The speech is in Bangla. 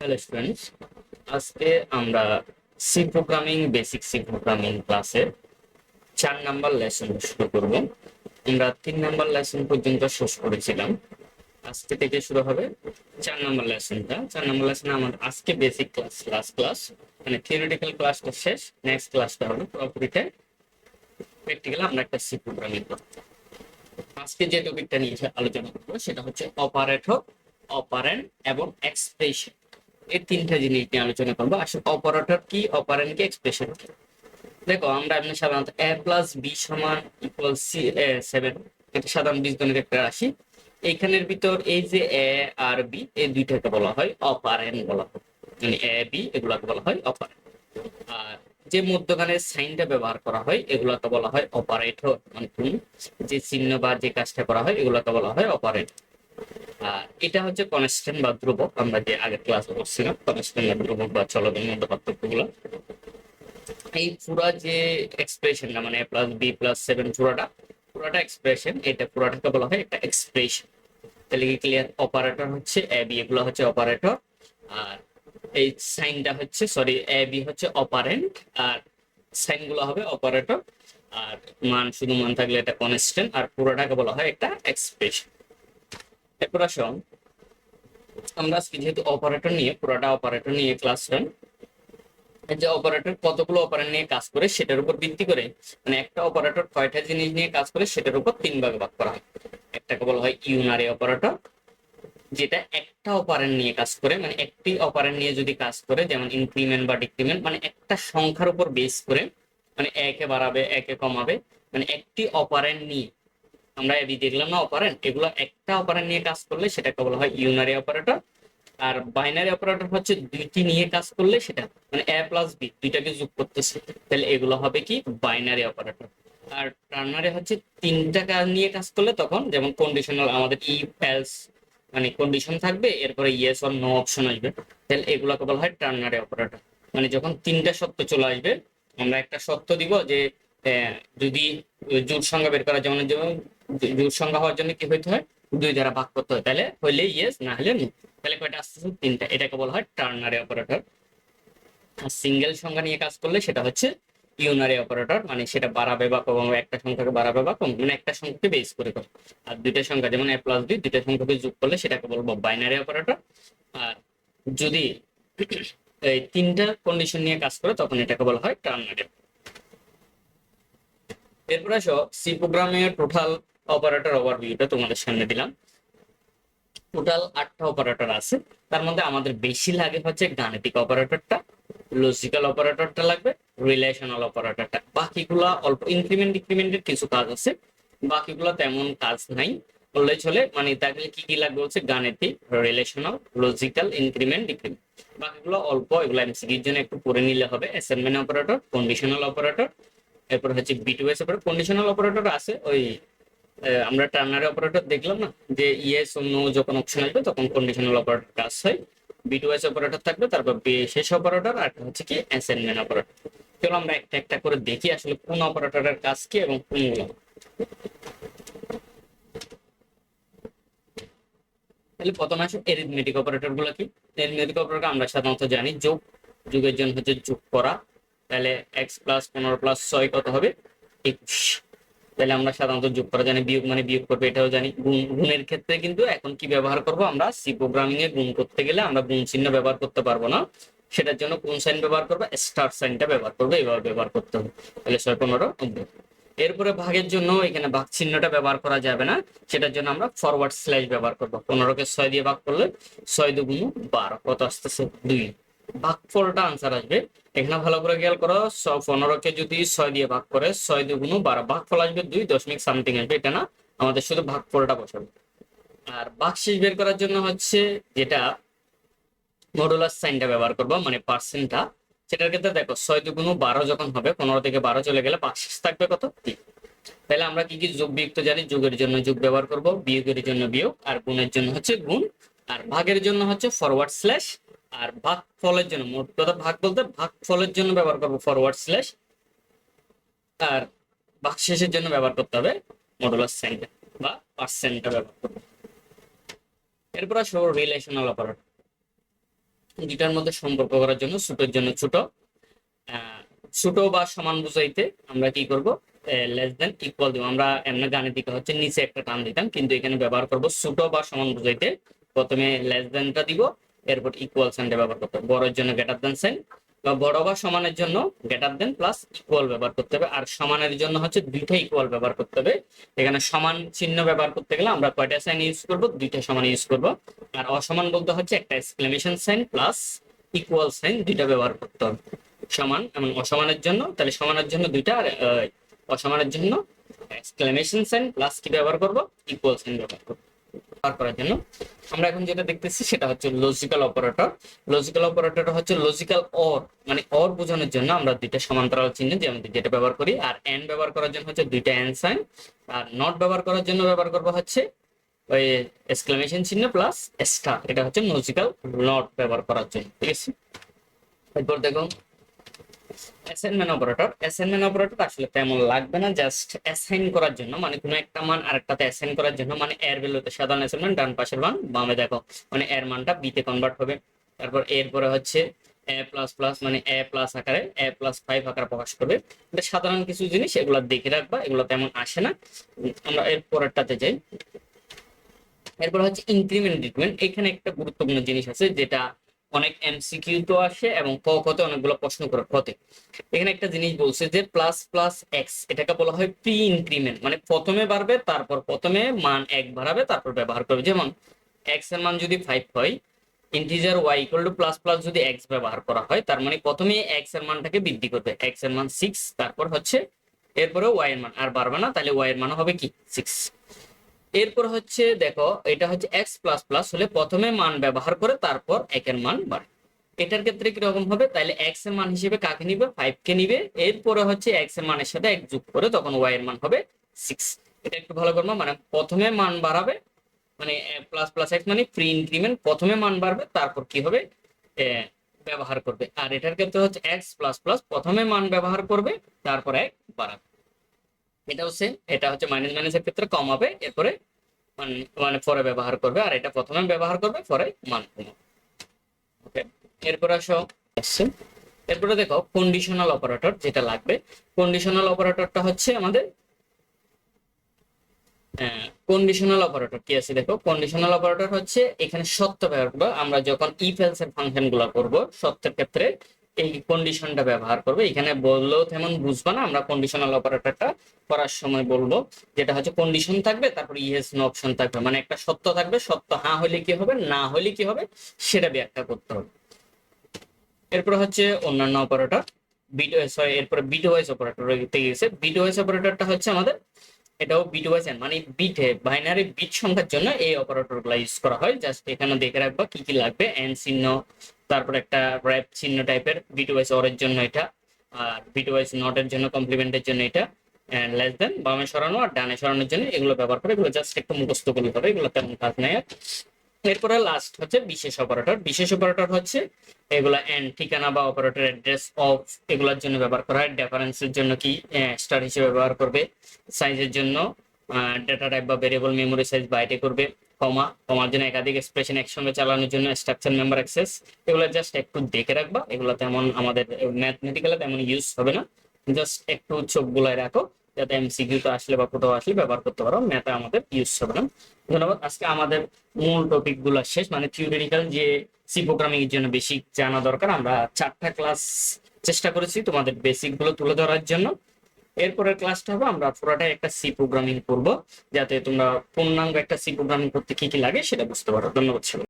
হ্যালো স্টুডেন্টস আজকে আমরা C programming basic C programming ক্লাসের চার নাম্বার লেসন শুরু করব। আমরা তিন নাম্বার লেসন পর্যন্ত শেষ করেছিলাম। আজকে থেকে শুরু হবে চার নাম্বার লেসনটা চার নাম্বার লেসনে আমাদের আজকে বেসিক ক্লাস লাস্ট ক্লাস মানে থিওরিটিক্যাল ক্লাসটা শেষ নেক্সট ক্লাসটা হবে পুরোপুরিটা প্র্যাকটিক্যাল আমরা একটা সি প্রোগ্রামিং করব। আজকে যে টপিকটা নিয়ে আলোচনা করব, সেটা হচ্ছে অপারেটর অপারেন্ট এবং এক্সপ্রেশন এই তিনটা জিনিস নিয়ে আলোচনা করব। আসলে অপারেটর কি অপারেন্ট কি এক্সপ্রেশন কি? দেখো, আমরা এমনি সাধারণত এ প্লাস বি সমান ইকুয়াল সি সেভেন এটা সাধারণ বীজগণিত একটা রাশি। এইখানের ভিতর এই যে এ আর বি এই দুইটাকে বলা হয় অপারেন্ট বলা হয়। মানে এ বি এগুলাকে বলা হয় অপারেন্ট আর যে মধ্যখানের সাইনটা ব্যবহার করা হয়, এগুলাকে বলা হয় অপারেটর মানে যে চিহ্ন বা যে কাজটা করা হয়, এগুলাকে বলা হয় অপারেটর আর এটা হচ্ছে কনস্ট্যান্ট বা ধ্রুবক। আমরা যে আগের ক্লাসে করছিলাম কনস্ট্যান্ট বা ধ্রুবক বা চলকের মধ্যে পার্থক্যগুলো। এই পুরা যে এক্সপ্রেশনটা মানে প্লাস বি প্লাস সেভেন পুরাটা পুরাটা এক্সপ্রেশন এটা পুরাটাকে বলা হয় একটা এক্সপ্রেশন তাহলে কি ক্লিয়ার অপারেটর হচ্ছে এ বি এগুলো হচ্ছে অপারেটর আর এই সাইনটা হচ্ছে সরি এ বি হচ্ছে অপারেন্ট আর সাইনগুলো হবে অপারেটর আর মান, শুধু মান থাকলে এটা কনস্ট্যান্ট আর পুরোটাকে বলা হয় একটা এক্সপ্রেশন এরপর আসুন আমরা আজকে যেহেতু অপারেটর নিয়ে, পুরোটা অপারেটর নিয়ে ক্লাস যে অপারেটর কতগুলো অপারেটর নিয়ে কাজ করে সেটার উপর ভিত্তি করে মানে একটা অপারেটর কয়টা জিনিস নিয়ে কাজ করে সেটার উপর তিন ভাগে ভাগ করা হয়। একটাকে বলা হয় ইউনারি অপারেটর যেটা একটা অপারেন্ট নিয়ে কাজ করে মানে একটি অপারেন্ট নিয়ে যদি কাজ করে, যেমন ইনক্রিমেন্ট বা ডিক্রিমেন্ট মানে একটা সংখ্যার উপর বেস করে মানে একে বাড়াবে, একে কমাবে মানে একটি অপারেন্ট নিয়ে আমরা এবি দেখলাম না অপারেন্ট এগুলো একটা অপারেন্ট নিয়ে কাজ করলে সেটাকে বলা হয় ইউনারি অপারেটর আর বাইনারি অপারেটর হচ্ছে দুইটি নিয়ে কাজ করলে সেটা মানে এ প্লাস বি দুইটাকে যোগ করতেছে। তাহলে এগুলো হবে কি? বাইনারি অপারেটর আর টার্নারি হচ্ছে তিনটা কাজ নিয়ে কাজ করলে তখন যেমন কন্ডিশনাল আমাদের ই এলস মানে কন্ডিশন থাকবে, এরপরে ইয়েস অর নো অপশন আসবে। তাহলে এগুলোকে বলা হয় টার্নারি অপারেটর মানে যখন তিনটা সত্য চলে আসবে, আমরা একটা সত্য দিব যে যদি জোট সংখ্যা বের করা যেমন জোট সংখ্যা হওয়ার জন্য কি হইতে হয়? দুই দ্বারা ভাগ করতে হয়। তাহলে হইলে ইয়েস না হলে নো তাহলে কয়টা আসতেছে তিনটা। এটাকে বলা হয় টার্নারি অপারেটর আর সিঙ্গেল সংখ্যা নিয়ে কাজ করলে সেটা হচ্ছে ইউনারি অপারেটর মানে সেটা বাড়াবে বা কমাবে, একটা সংখ্যাকে বাড়াবে বা কম মানে একটা সংখ্যাকে বেস করে করে। আর দুইটা সংখ্যা যেমন এ প্লাস বি দুইটা সংখ্যাকে যোগ করলে সেটাকে বলব বাইনারি অপারেটর আর যদি এই তিনটা কন্ডিশন নিয়ে কাজ করে, তখন এটাকে বলা হয় টার্নারি এরপর আসো সি প্রোগ্রামের টোটাল অপারেটর ওভারভিউটা তোমাদের সামনে দিলাম। টোটাল আটটা অপারেটর আছে। তার মধ্যে আমাদের বেশি লাগে হচ্ছে গাণিতিক অপারেটরটা লজিক্যাল অপারেটরটা লাগবে রিলেশনাল অপারেটরটা বাকিগুলা অল্প ইনক্রিমেন্ট ডিক্রিমেন্টের কিছু কাজ আছে। বাকিগুলো তেমন কাজ নাই। বললে চলে মানে তাহলে কি কি লাগবে হচ্ছে? গাণিতিক রিলেশনাল লজিক্যাল ইনক্রিমেন্ট ডিক্রিমেন্ট বাকিগুলো অল্প, এগুলো এমসিকির জন্য একটু পড়ে নিলে হবে। অ্যাসাইনমেন্ট অপারেটর কন্ডিশনাল অপারেটর এরপর হচ্ছে বিটুএস অপারেটর কন্ডিশনাল অপারেটর আছে, ওই আমরা টার্নারি অপারেটর দেখলাম না যে ইয়েস নো যখন অপশন আসবে তখন কন্ডিশনাল অপারেটর কাজ হয়। বিটুএস অপারেটর থাকবে, তারপর শেষ অপারেটর আর হচ্ছে কি অ্যাসাইনমেন্ট অপারেটর চলো আমরা একটা একটা করে দেখি আসলে কোন অপারেটরের কাজ কি এবং কোনগুলো তাহলে প্রথমে আসো এরিথমেটিক অপারেটরগুলো কি? এরিথমেটিক অপারেটর আমরা সাধারণত জানি যোগ। যোগের জন্য হচ্ছে যোগ করা। তাহলে এক্স প্লাস পনেরো প্লাস ছয় কত হবে? একুশ। তাহলে আমরা সাধারণত যোগ করা জানি বিয়োগ মানে বিয়োগ করবে, এটাও জানি। গুণ, গুণের ক্ষেত্রে কিন্তু এখন কি ব্যবহার করব আমরা? সি প্রোগ্রামিং এ গুণ করতে গেলে আমরা গুণ চিহ্ন ব্যবহার করতে পারব না। সেটার জন্য কোন সাইন ব্যবহার করব? স্টার সাইনটা ব্যবহার করবে এভাবে ব্যবহার করতে হবে। তাহলে ছয়, পনেরো এরপরে ভাগের জন্য এখানে ভাগ চিহ্নটা ব্যবহার করা যাবে না। সেটার জন্য আমরা ফরওয়ার্ড স্ল্যাশ ব্যবহার করব। পনেরোকে ছয় দিয়ে ভাগ করলে ছয় দুগুণ বারো। কত আসতেছে? দুই। ভাগফলটা আনসার আসবে। এখানে ভালো করে খেয়াল করো পনেরোকে যদি ছয় দিয়ে ভাগ করে, ছয় দুগুণ বারো ভাগ ফল আসবে দুই দশমিক সামথিং আসবে, এটা না? আমাদের শুধু ভাগফলটা বসাবে। আর ভাগশেষ বের করার জন্য হচ্ছে যেটা মডুলার সাইনটা ব্যবহার করব মানে পার্সেন্টটা সেটার ক্ষেত্রে দেখো, ছয় দুগুণ বারো যখন হবে, পনেরো থেকে বারো চলে গেলে ভাগশেষ থাকবে কত? তাহলে আমরা কি কি যোগ বিয়োগ তো জানি, যোগের জন্য যোগ ব্যবহার করব, বিয়োগের জন্য বিয়োগ, আর গুণের জন্য হচ্ছে গুণ, আর ভাগের জন্য হচ্ছে ফরওয়ার্ড স্ল্যাশ আর ভাগ ফলের জন্য, মোট কথা ভাগ বলতে ভাগ ফলের জন্য ব্যবহার করব ফরওয়ার্ড স্ল্যাশ আর ভাগশেষের জন্য ব্যবহার করতে হবে মডুলার সাইনটা বা পার্সেন্টটা ব্যবহার করব। এরপর আসব রিলেশনাল অপারেটর দুইটার মধ্যে সম্পর্ক করার জন্য ছোটোর জন্য ছোট। ছোট বা সমান বুঝাইতে আমরা কি করব? লেস দেন ইকুয়াল দিব আমরা এমনি গাণিতিক হচ্ছে নিচে একটা টান দিতাম, কিন্তু এখানে ব্যবহার করব ছোট বা সমান বুঝাইতে। প্রথমে লেস দেনটা দিব এরপর ইকুয়াল সাইনটা ব্যবহার করতে হবে। বড়ের জন্য গ্রেটার দেন সাইন বা বড় বা সমানের জন্য গ্রেটার দেন প্লাস ইকুয়াল ব্যবহার করতে হবে। আর সমানের জন্য হচ্ছে দুইটা ইকুয়াল ব্যবহার করতে হবে। এখানে সমান চিহ্ন ব্যবহার করতে গেলে আমরা কয়টা সাইন ইউজ করব? দুইটা সমান ইউজ করব। আর অসমান বলতে হচ্ছে একটা exclamation sign plus equal sign দুইটা ব্যবহার করতে হবে। সমান এবং অসমানের জন্য, তাহলে সমানের জন্য দুইটা আর অসমানের জন্য এক্সক্লেমেশন সাইন প্লাস কি ব্যবহার করব? ইকুয়াল সাইন ব্যবহার করব। ব্যবহার করার জন্য। আমরা এখন যেটা দেখতেছি সেটা হচ্ছে লজিক্যাল অপারেটর লজিক্যাল অপারেটর হচ্ছে লজিক্যাল অর মানে অর বোঝানোর জন্য আমরা দুইটা সমান্তরাল চিহ্ন যেমন যেটা ব্যবহার করি, আর এন ব্যবহার করার জন্য হচ্ছে দুইটা এন সাইন আর নট ব্যবহার করার জন্য ব্যবহার করব হচ্ছে ওই এক্সক্লেমেশন চিহ্ন প্লাস স্টার এটা হচ্ছে লজিক্যাল নট ব্যবহার করার জন্য, ঠিক আছে? এরপর দেখুন। অ্যাসাইনমেন্ট অপারেটর অ্যাসাইনমেন্ট অপারেটর আসলে তেমন লাগবে না জাস্ট অ্যাসাইন করার জন্য মানে কোনো একটা মান আরেকটাতে অ্যাসাইন করার জন্য মানে এর ভ্যালুতে সাধারণ অ্যাসাইনমেন্ট ডান পাশের মান, বামে দেখো মানে এর মানটা বিতে কনভার্ট হবে। তারপর এরপরে হচ্ছে এ প্লাস প্লাস মানে এ প্লাস আকারে এ প্লাস ফাইভ আকারে প্রকাশ করবে। এটা সাধারণ কিছু জিনিস, এগুলো দেখে রাখবা, এগুলো তেমন আসে না। আমরা এর পরেরটাতে যাই। এরপর হচ্ছে ইনক্রিমেন্ট ডিক্রিমেন্ট এখানে একটা গুরুত্বপূর্ণ জিনিস আছে, যেটা অনেক এমসিকিউ তো আসে এবং ক কতে অনেকগুলো প্রশ্ন করে কতে এখানে একটা জিনিস বলছে যে প্লাস প্লাস এক্স এটাকে বলা হয় প্রি ইনক্রিমেন্ট মানে প্রথমে বাড়বে, তারপর প্রথমে মান এক বাড়াবে, তারপর ব্যবহার করবে। যেমন এক্সের মান যদি ফাইভ হয় integer Y equal to plus plus যদি এক্স ব্যবহার করা হয়, তার মানে প্রথমে এক্সের মানটাকে বৃদ্ধি করবে। এক্সের মান সিক্স তারপর হচ্ছে এরপরে ওয়াই এর মান আর বাড়বে না, তাহলে ওয়াই এর মান হবে কি? সিক্স এরপর হচ্ছে দেখো, এটা হচ্ছে এক্স প্লাস প্লাস হলে প্রথমে মান ব্যবহার করে তারপর একের মান বাড়ে এটার ক্ষেত্রে কীরকম হবে? তাহলে এক্সের মান হিসেবে কাকে নিবে? ফাইভ কে নিবে। এরপরে হচ্ছে এক্সের মানের সাথে এক যোগ করে তখন ওয়াই এর মান হবে সিক্স এটা একটু ভালো করব মানে প্রথমে মান বাড়াবে মানে প্লাস প্লাস এক্স মানে ফ্রি ইনক্রিমেন্ট প্রথমে মান বাড়বে, তারপর কি হবে? ব্যবহার করবে। আর এটার ক্ষেত্রে হচ্ছে এক্স প্লাস প্লাস প্রথমে মান ব্যবহার করবে, তারপর এক বাড়াবে। এটাও সেম এটা হচ্ছে মাইনাস মাইনাসের ক্ষেত্রে কম হবে, এরপরে মান- পরে ব্যবহার করবে, আর এটা প্রথমে ব্যবহার করবে, পরে মান ওকে এরপরে আসো, আসছে। এরপরে দেখো কন্ডিশনাল অপারেটর যেটা লাগবে কন্ডিশনাল অপারেটরটা হচ্ছে আমাদের কন্ডিশনাল অপারেটর কি আছে দেখো? কন্ডিশনাল অপারেটর হচ্ছে এখানে সত্য ব্যবহার করব, আমরা যখন ইফ এলস এর ফাংশনগুলা করব, সত্যের ক্ষেত্রে এই কন্ডিশনটা ব্যবহার করবে। এখানে বললেও তেমন বুঝবা না, আমরা কন্ডিশনাল অপারেটরটা করার সময় বলব, যেটা হচ্ছে কন্ডিশন থাকবে, তারপর ইয়েস নো অপশন থাকবে। মানে একটা সত্য থাকবে, সত্য হ্যাঁ হলে কি হবে, না হলে কি হবে, সেটা ব্যাখ্যা করতে হবে। এরপর হচ্ছে অন্যান্য অপারেটর বিট সরি এরপরে বিট ওয়াইজ অপারেটর গেছে। বিট ওয়াইজ অপারেটরটা হচ্ছে আমাদের, এটাও বিট ওয়াইজ মানে বিটে বাইনারি বিট সংখ্যার জন্য এই অপারেটরগুলা ইউজ করা হয়। জাস্ট এখানে দেখে রাখবা কি কি লাগবে এন চিহ্ন তারপর একটা র্যাপ চিহ্ন টাইপের বিট ওয়াইজ অরের জন্য এটা, আর বিট ওয়াইজ নটের জন্য কমপ্লিমেন্টের জন্য এটা লেস দেন বামে সরানো আর ডানে সরানোর জন্য এগুলো ব্যবহার করে এগুলো জাস্ট একটু মুখস্থ করলে হবে এগুলো তেমন কাজ নেই এরপরে লাস্ট হচ্ছে বিশেষ অপারেটর বিশেষ অপারেটর হচ্ছে এগুলা এন্ড ঠিকানা বা অপারেটর অ্যাড্রেস অফ এগুলোর জন্য ব্যবহার করা হয় ডিফারেন্সের জন্য কি স্টার হিসেবে ব্যবহার করবে সাইজের জন্য ডেটা টাইপ বা ভেরিয়েবল মেমোরি সাইজ বাইটে করবে কমা কমার জন্য একাধিক এক্সপ্রেশন একসঙ্গে চালানোর জন্য স্ট্রাকচার মেম্বার অ্যাক্সেস এগুলো জাস্ট একটু দেখে রাখবা, এগুলো তেমন আমাদের ম্যাথমেটিক্যালে তেমন ইউজ হবে না। জাস্ট একটু চোখ গুলায় রাখো, যাতে এমসিকিউ তো আসলে বা কোথাও আসলে ব্যবহার করতে পারো ম্যাথে আমাদের ইউজ হবে না। ধন্যবাদ, আজকে আমাদের মূল টপিকগুলো শেষ মানে থিওরিটিক্যাল যে সি প্রোগ্রামিং এর জন্য বেসিক জানা দরকার, আমরা চারটা ক্লাস চেষ্টা করেছি তোমাদের বেসিকগুলো তুলে ধরার জন্য। এরপরের ক্লাসটা হবে, আমরা পুরোটাই একটা সি প্রোগ্রামিং করব, যাতে তোমরা পূর্ণাঙ্গ একটা সি প্রোগ্রামিং করতে কি কি লাগে সেটা বুঝতে পারো। ধন্যবাদ